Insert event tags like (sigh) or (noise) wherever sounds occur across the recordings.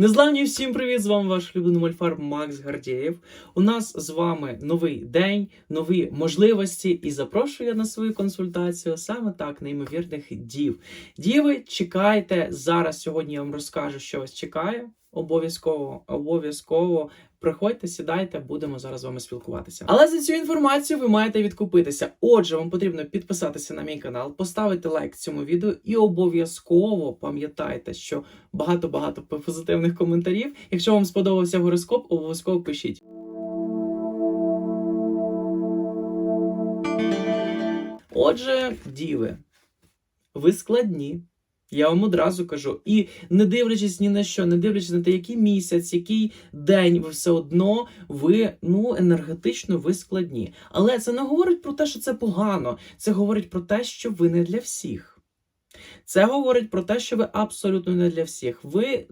Незламні всім привіт! З вами ваш улюблений мольфар Макс Гардієв. У нас з вами новий день, нові можливості, і запрошую я на свою консультацію саме так неймовірних дів. Діви, чекайте зараз. Сьогодні я вам розкажу, що вас чекає. Обов'язково, обов'язково приходьте, сідайте, будемо зараз з вами спілкуватися. Але за цю інформацію ви маєте відкупитися. Отже, вам потрібно підписатися на мій канал, поставити лайк цьому відео і обов'язково пам'ятайте, що багато-багато позитивних коментарів. Якщо вам сподобався гороскоп, обов'язково пишіть. Отже, діви, ви складні. Я вам одразу кажу. І не дивлячись ні на що, не дивлячись на те, який місяць, який день, ви все одно ви ну енергетично ви складні. Але це не говорить про те, що це погано. Це говорить про те, що ви не для всіх. Це говорить про те, що ви абсолютно не для всіх. Ви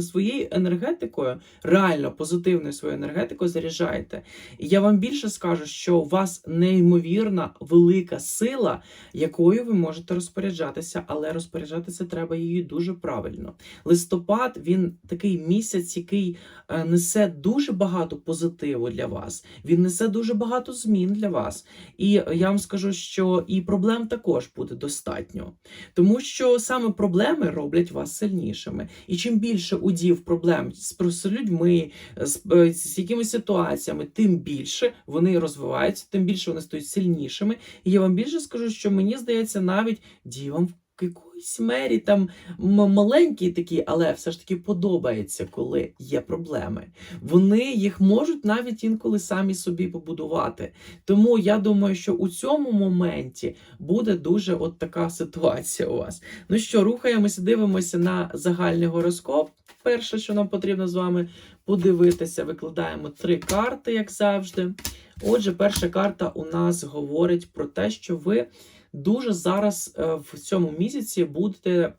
своєю енергетикою, реально позитивною своєю енергетикою заряджаєте. І я вам більше скажу, що у вас неймовірна велика сила, якою ви можете розпоряджатися, але розпоряджатися треба її дуже правильно. Листопад він такий місяць, який е, несе дуже багато позитиву для вас. Він несе дуже багато змін для вас. І я вам скажу, що і проблем також буде достатньо. Тому що саме проблеми роблять вас сильнішими. І чим більше удів проблем з людьми, з, е, з якимись ситуаціями, тим більше вони розвиваються, тим більше вони стають сильнішими. І я вам більше скажу, що мені здається, навіть дівам в якоїсь мері там маленькі такі, але все ж таки подобається, коли є проблеми. Вони їх можуть навіть інколи самі собі побудувати. Тому я думаю, що у цьому моменті буде дуже от така ситуація у вас. Ну що, рухаємося, дивимося на загальний гороскоп. Перше, що нам потрібно з вами подивитися, викладаємо три карти, як завжди. Отже, перша карта у нас говорить про те, що ви. Дуже зараз е, в цьому місяці будете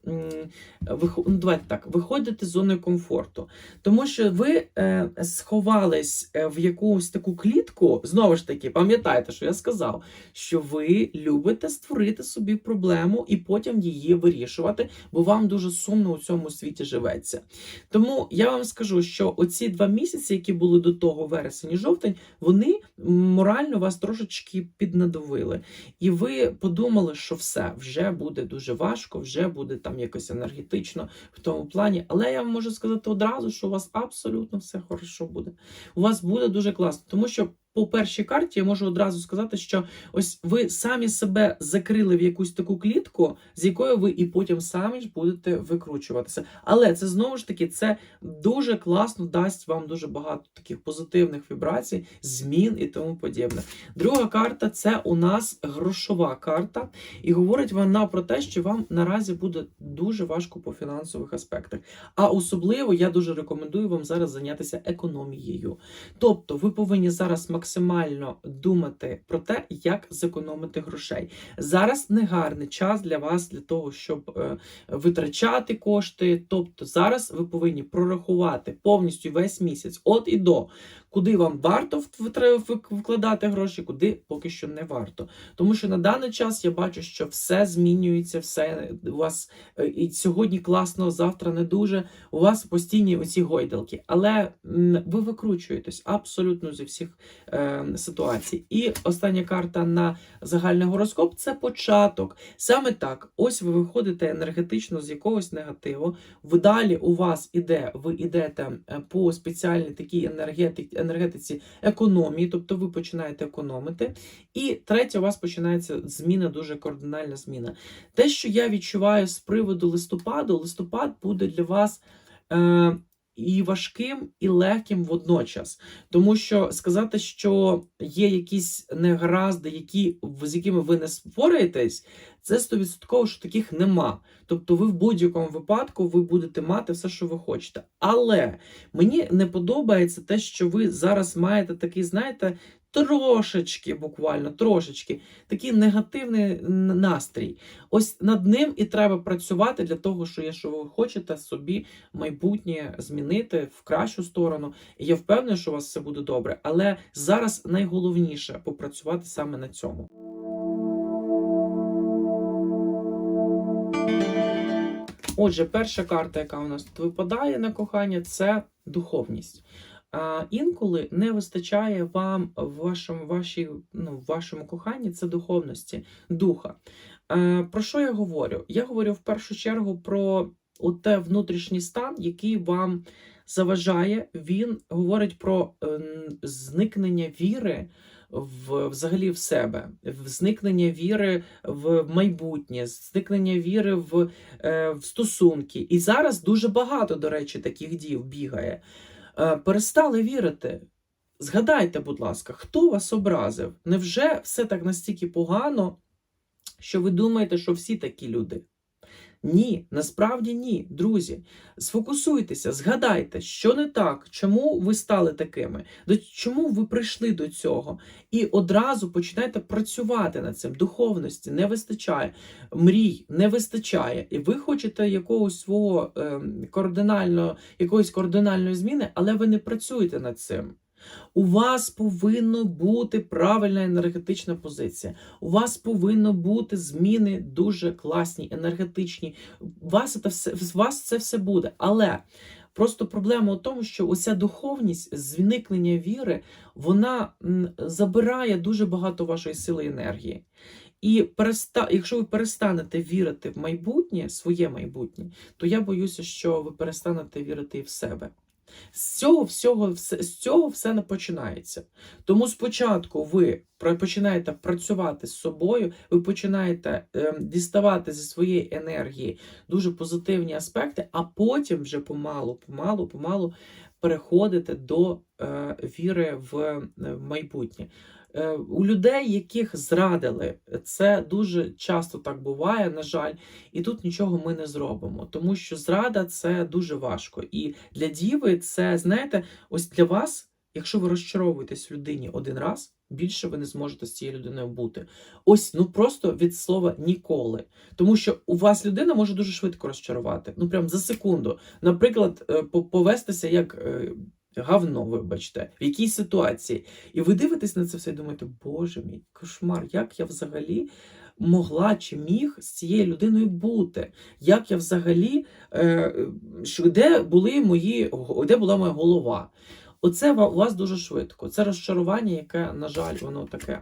ну, давайте так, виходити з зони комфорту, тому що ви е, сховались е, в якусь таку клітку. Знову ж таки, пам'ятайте, що я сказав, що ви любите створити собі проблему і потім її вирішувати, бо вам дуже сумно у цьому світі живеться. Тому я вам скажу, що оці два місяці, які були до того, вересень і жовтень, вони морально вас трошечки піднадовили. І ви подумали, що все вже буде дуже важко, вже буде там якось енергетично в тому плані. Але я вам можу сказати одразу, що у вас абсолютно все хорошо буде. У вас буде дуже класно, тому що. По першій карті я можу одразу сказати, що ось ви самі себе закрили в якусь таку клітку, з якою ви і потім самі ж будете викручуватися. Але це знову ж таки це дуже класно дасть вам дуже багато таких позитивних вібрацій, змін і тому подібне. Друга карта це у нас грошова карта, і говорить вона про те, що вам наразі буде дуже важко по фінансових аспектах. А особливо я дуже рекомендую вам зараз зайнятися економією. Тобто, ви повинні зараз максимально думати про те, як зекономити грошей. Зараз не гарний час для вас для того, щоб е, витрачати кошти. Тобто, зараз ви повинні прорахувати повністю весь місяць, от і до. Куди вам варто вкладати гроші, куди поки що не варто. Тому що на даний час я бачу, що все змінюється, все у вас е, і сьогодні класно, завтра не дуже. У вас постійні оці гойдалки, але ви викручуєтесь абсолютно зі всіх е, ситуацій. І остання карта на загальний гороскоп це початок. Саме так, ось ви виходите енергетично з якогось негативу. Ви далі у вас іде, ви йдете е, по спеціальній такій енергетиці, енергетиці економії, тобто ви починаєте економити. І третє, у вас починається зміна, дуже кардинальна зміна. Те, що я відчуваю з приводу листопаду, листопад буде для вас. Е, і важким, і легким водночас. Тому що сказати, що є якісь негаразди, які, з якими ви не спораєтесь, це 100% що таких нема. Тобто ви в будь-якому випадку ви будете мати все, що ви хочете. Але мені не подобається те, що ви зараз маєте такий, знаєте, трошечки, буквально трошечки, такий негативний настрій. Ось над ним і треба працювати для того, що якщо ви хочете собі майбутнє змінити в кращу сторону. Я впевнений, що у вас все буде добре. Але зараз найголовніше попрацювати саме на цьому. Отже, перша карта, яка у нас тут випадає на кохання, це духовність. А, інколи не вистачає вам в вашому, вашій, ну, в вашому коханні це духовності, духа. А, про що я говорю? Я говорю в першу чергу про те внутрішній стан, який вам заважає. Він говорить про ем, зникнення віри в взагалі в себе, в зникнення віри в майбутнє, зникнення віри в, е, в стосунки. І зараз дуже багато, до речі, таких дів бігає. Е, перестали вірити. Згадайте, будь ласка, хто вас образив? Невже все так настільки погано, що ви думаєте, що всі такі люди? Ні, насправді ні, друзі. Сфокусуйтеся, згадайте, що не так, чому ви стали такими, до чому ви прийшли до цього, і одразу починайте працювати над цим. Духовності не вистачає, мрій не вистачає, і ви хочете якогось свого е, координального, якоїсь координальної зміни, але ви не працюєте над цим. У вас повинна бути правильна енергетична позиція. У вас повинно бути зміни дуже класні, енергетичні. У вас це все, у вас це все буде. Але просто проблема у тому, що оця духовність, зникнення віри, вона забирає дуже багато вашої сили і енергії. І переста... якщо ви перестанете вірити в майбутнє, своє майбутнє, то я боюся, що ви перестанете вірити і в себе. З цього всього з цього все не починається. Тому спочатку ви починаєте працювати з собою, ви починаєте е, діставати зі своєї енергії дуже позитивні аспекти, а потім вже помалу, помалу, помалу переходите до е, віри в, е, в майбутнє. Е, у людей, яких зрадили, це дуже часто так буває, на жаль, і тут нічого ми не зробимо, тому що зрада це дуже важко. І для діви це, знаєте, ось для вас, якщо ви розчаровуєтесь в людині один раз, більше ви не зможете з цією людиною бути. Ось ну просто від слова ніколи. Тому що у вас людина може дуже швидко розчарувати. Ну прям за секунду. Наприклад, е, по- повестися як. Гавно, вибачте, в якійсь ситуації. І ви дивитесь на це все і думаєте, боже мій кошмар, як я взагалі могла чи міг з цією людиною бути? Як я взагалі, е, де були мої, де була моя голова? Оце у вас дуже швидко. Це розчарування, яке, на жаль, воно таке.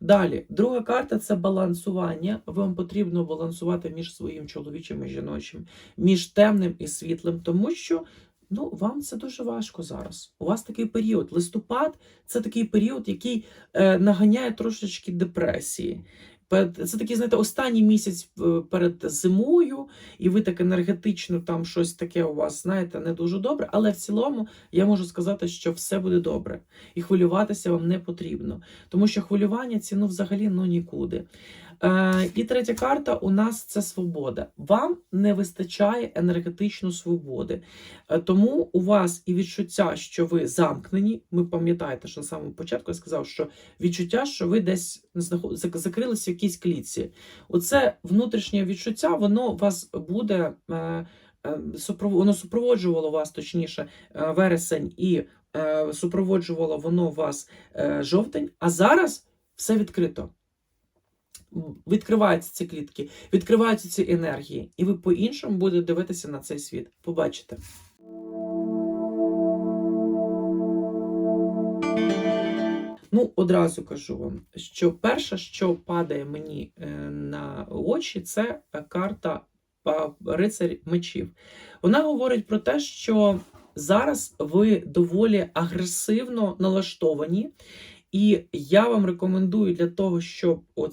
Далі, друга карта це балансування. Вам потрібно балансувати між своїм чоловічим і жіночим, між темним і світлим, тому що ну, вам це дуже важко зараз. У вас такий період. Листопад це такий період, який е, наганяє трошечки депресії. Це такий, знаєте, останній місяць перед зимою, і ви так енергетично там щось таке у вас, знаєте, не дуже добре. Але в цілому я можу сказати, що все буде добре. І хвилюватися вам не потрібно. Тому що хвилювання ціну взагалі ну нікуди. Е, і третя карта у нас це свобода. Вам не вистачає енергетичної свободи. Е, Тому у вас і відчуття, що ви замкнені. Ви пам'ятаєте, що на самому початку я сказав, що відчуття, що ви десь закрилися в якійсь клітці. Оце внутрішнє відчуття, воно вас буде. е, Воно супроводжувало вас, точніше, вересень і супроводжувало воно вас жовтень, а зараз все відкрито. М, Відкриваються ці клітки, відкриваються ці енергії, і ви по-іншому будете дивитися на цей світ. Побачите. Ну, одразу кажу вам, що перше, що падає мені е, на очі, це карта рицарь мечів. Вона говорить про те, що зараз ви доволі агресивно налаштовані, і я вам рекомендую для того, щоб от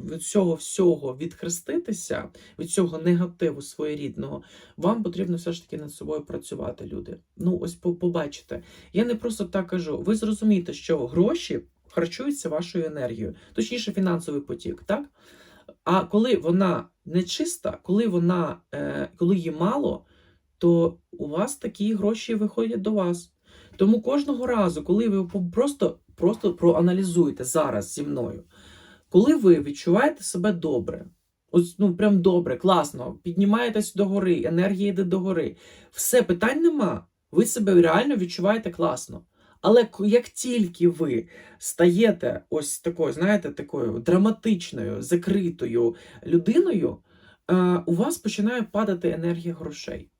від цього всього відхреститися, від цього негативу своєрідного, вам потрібно все ж таки над собою працювати, люди. Ну, ось побачите. Я не просто так кажу. Ви зрозумієте, що гроші харчуються вашою енергією, точніше, фінансовий потік, так? А коли вона нечиста, коли вона, е, коли її мало, то у вас такі гроші виходять до вас. Тому кожного разу, коли ви просто, просто проаналізуєте зараз зі мною, коли ви відчуваєте себе добре, ось ну прям добре, класно, піднімаєтесь до гори, енергія йде до гори, все питань нема. Ви себе реально відчуваєте класно. Але як тільки ви стаєте ось такою, знаєте, такою драматичною, закритою людиною, е, у вас починає падати енергія грошей.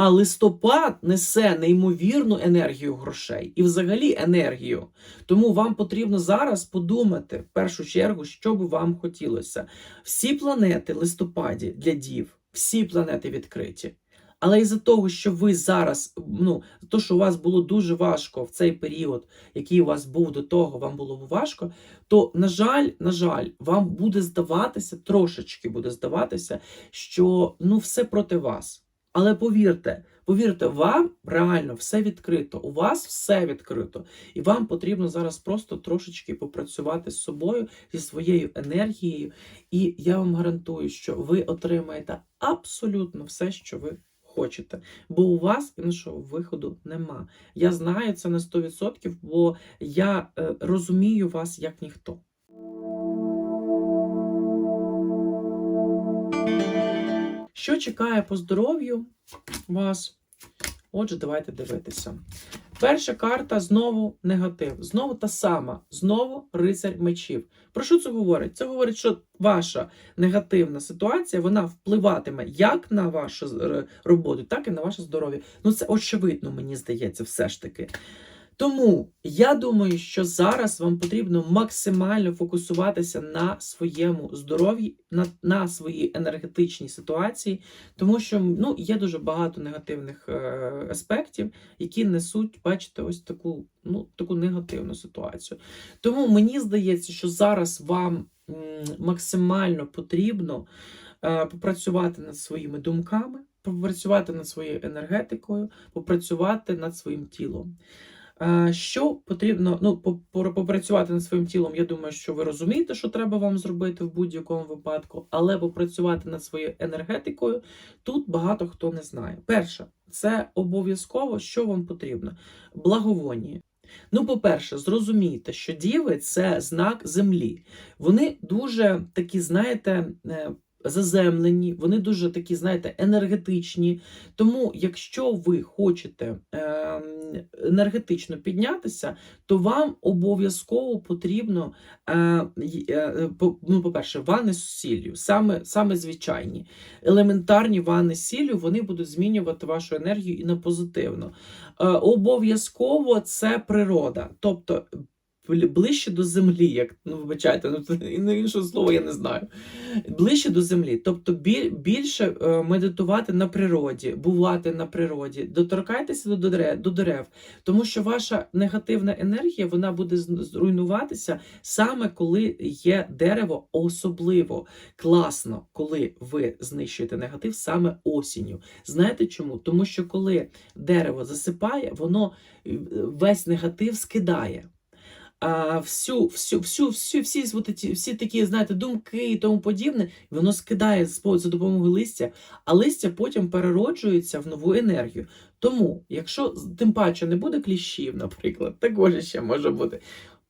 А листопад несе неймовірну енергію грошей і взагалі енергію. Тому вам потрібно зараз подумати в першу чергу, що би вам хотілося. Всі планети листопаді для дів, всі планети відкриті. Але із-за того, що ви зараз, ну, то, що у вас було дуже важко в цей період, який у вас був до того, вам було важко, то, на жаль, на жаль, вам буде здаватися, трошечки буде здаватися, що ну, все проти вас. Але повірте, повірте, вам реально все відкрито. У вас все відкрито. І вам потрібно зараз просто трошечки попрацювати з собою, зі своєю енергією. І я вам гарантую, що ви отримаєте абсолютно все, що ви хочете. Бо у вас іншого виходу нема. Я знаю це на 100%, бо я е, розумію вас як ніхто. Що чекає по здоров'ю вас? Отже, давайте дивитися. Перша карта знову негатив. Знову та сама. Знову рицарь мечів. Про що це говорить? Це говорить, що ваша негативна ситуація вона впливатиме як на вашу е, роботу, так і на ваше здоров'я. Ну, це очевидно, мені здається, все ж таки. Тому я думаю, що зараз вам потрібно максимально фокусуватися на своєму здоров'ї, на, на своїй енергетичній ситуації, тому що ну, є дуже багато негативних е, аспектів, які несуть, бачите, ось таку, ну, таку негативну ситуацію. Тому мені здається, що зараз вам максимально потрібно е, попрацювати над своїми думками, попрацювати над своєю енергетикою, попрацювати над своїм тілом. Е, Що потрібно ну, по- по- попрацювати над своїм тілом, я думаю, що ви розумієте, що треба вам зробити в будь-якому випадку, але попрацювати над своєю енергетикою тут багато хто не знає. Перше, це обов'язково, що вам потрібно. Благовонія. Ну, по-перше, зрозумійте, що діви це знак землі. Вони дуже такі, знаєте, е, заземлені, вони дуже такі, знаєте, енергетичні. Тому, якщо ви хочете ем, енергетично піднятися, то вам обов'язково потрібно, е, е, ну, по-перше, ванни з сіллю, саме, саме звичайні. Елементарні ванни з сіллю, вони будуть змінювати вашу енергію і на позитивно. Е, обов'язково це природа. Тобто ближче до землі, як ну, вибачайте, ну іншого слова я не знаю. Ближче до землі, тобто біль, більше е, медитувати на природі, бувати на природі, доторкайтеся до дерев, до дерев, тому що ваша негативна енергія вона буде зруйнуватися саме коли є дерево, особливо класно, коли ви знищуєте негатив саме осінню. Знаєте чому? Тому що коли дерево засипає, воно е, весь негатив скидає. А всю, всю, всю, всю, всі, ці- всі такі, знаєте, думки і тому подібне, воно скидає за допомогою листя, а листя потім перероджується в нову енергію. Тому, якщо тим паче не буде кліщів, (laughs) наприклад, також ще може бути.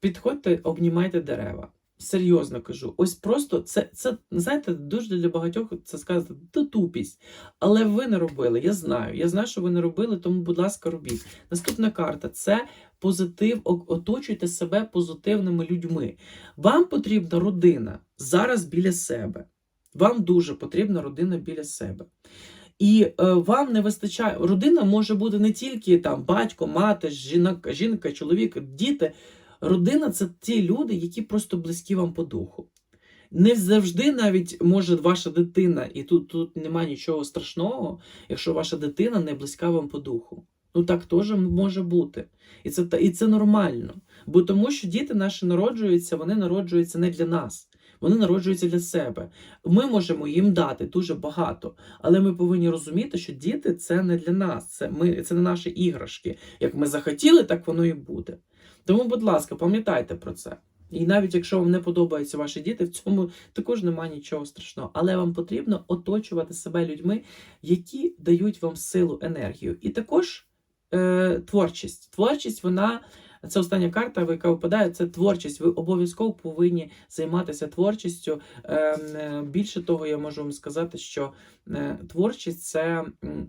Підходьте, обнімайте дерева. Серйозно кажу, ось просто це, це знаєте, дуже для багатьох це сказати то тупість. Але ви не робили. Я знаю. Я знаю, що ви не робили, тому, будь ласка, робіть. Наступна карта це позитив, оточуйте себе позитивними людьми. Вам потрібна родина зараз біля себе. Вам дуже потрібна родина біля себе. І е, вам не вистачає. Родина може бути не тільки там батько, мати, жінка, жінка, чоловік, діти. Родина це ті люди, які просто близькі вам по духу. Не завжди навіть може ваша дитина, і тут, тут немає нічого страшного, якщо ваша дитина не близька вам по духу. Ну так теж може бути. І це, і це нормально. Бо тому, що діти наші народжуються, вони народжуються не для нас, вони народжуються для себе. Ми можемо їм дати дуже багато, але ми повинні розуміти, що діти це не для нас, це, ми, це не наші іграшки. Як ми захотіли, так воно і буде. Тому, будь ласка, пам'ятайте про це. І навіть якщо вам не подобаються ваші діти, в цьому також немає нічого страшного. Але вам потрібно оточувати себе людьми, які дають вам силу, енергію. І також е, творчість. Творчість, вона. Це остання карта, яка випадає, це творчість. Ви обов'язково повинні займатися творчістю. Е, е, Більше того, я можу вам сказати, що е, творчість це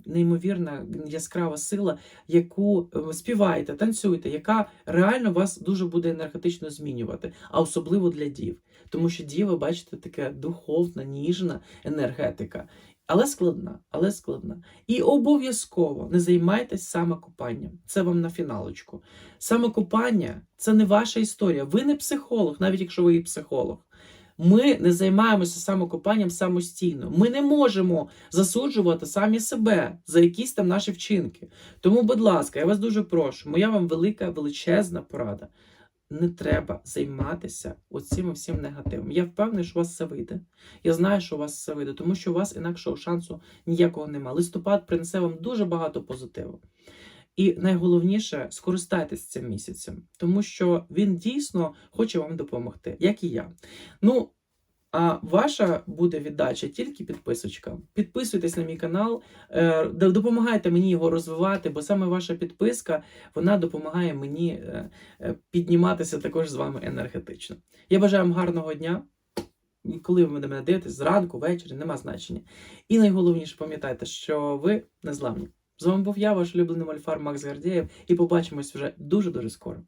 неймовірна яскрава сила, яку е, співаєте, танцюєте, яка реально вас дуже буде енергетично змінювати, а особливо для дів. Тому що діва, бачите, така духовна, ніжна енергетика. Але складна, але складна. І обов'язково не займайтесь самокопанням. Це вам на фіналочку. Самокопання це не ваша історія. Ви не психолог, навіть якщо ви і психолог. Ми не займаємося самокопанням самостійно. Ми не можемо засуджувати самі себе за якісь там наші вчинки. Тому, будь ласка, я вас дуже прошу, моя вам велика величезна порада. Не треба займатися оцим всім негативом. Я впевнений, що у вас все вийде. Я знаю, що у вас все вийде, тому що у вас інакшого шансу ніякого нема. Листопад принесе вам дуже багато позитиву. І найголовніше скористайтесь цим місяцем, тому що він дійсно хоче вам допомогти, як і я. Ну, а ваша буде віддача тільки підписочка. Підписуйтесь на мій канал, е, допомагайте мені його розвивати, бо саме ваша підписка вона допомагає мені е, е, підніматися також з вами енергетично. Я бажаю вам гарного дня. Коли ви мене дивитесь, зранку, ввечері, нема значення. І найголовніше, пам'ятайте, що ви незламні. З вами був я, ваш улюблений мольфар Макс Гардєєв, і побачимось вже дуже-дуже скоро.